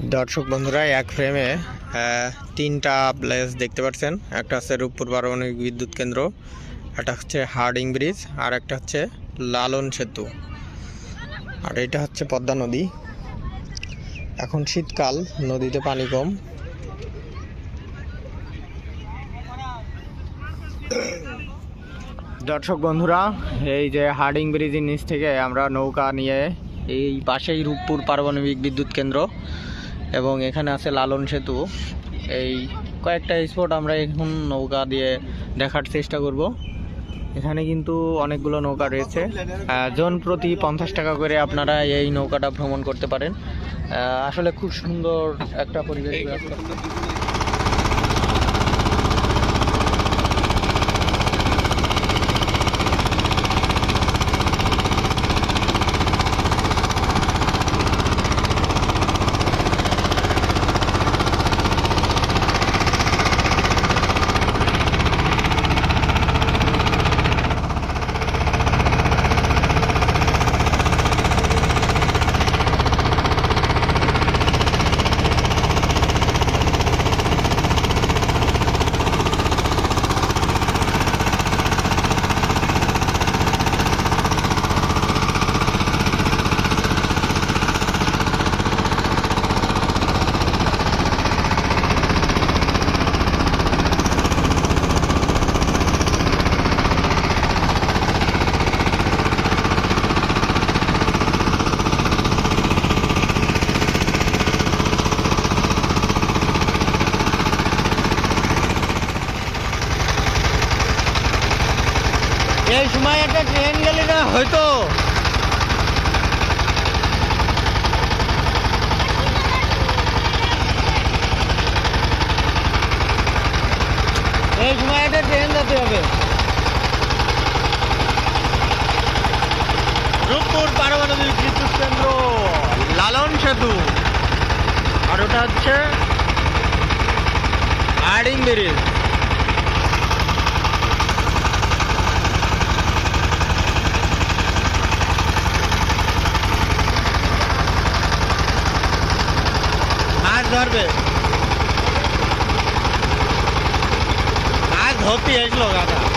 দর্শক বন্ধুরা, এক ফ্রেমে তিনটা প্লেস দেখতে পাচ্ছেন। একটা হচ্ছে রূপপুর পারমাণবিক বিদ্যুৎ কেন্দ্র, একটা হচ্ছে হার্ডিং ব্রিজ, আর একটা হচ্ছে লালন সেতু। আর এটা হচ্ছে পদ্মা নদী। এখন শীতকাল, নদীতে পানি কম। দর্শক বন্ধুরা, এই যে হার্ডিং ব্রিজের নিচ থেকে আমরা নৌকা নিয়ে এই পাশেই রূপপুর পারমাণবিক বিদ্যুৎ কেন্দ্র এবং এখানে আছে লালন সেতু। এই কয়েকটা স্পট আমরা এখন নৌকা দিয়ে দেখার চেষ্টা করব। এখানে কিন্তু অনেকগুলো নৌকা রয়েছে। জন প্রতি পঞ্চাশ টাকা করে আপনারা এই নৌকাটা ভ্রমণ করতে পারেন। আসলে খুব সুন্দর একটা পরিবেশ। এই সময় একটা ট্রেন গেলে না হয়তো। এই সময় একটা ট্রেন যেতে হবে। রূপপুর পারমাণবিক বিদ্যুৎ কেন্দ্র, লালন সেতু। আর ওটা হচ্ছে হার্ডিং ব্রিজ। ধরবে। মাছ ধরতে এসলো কাকা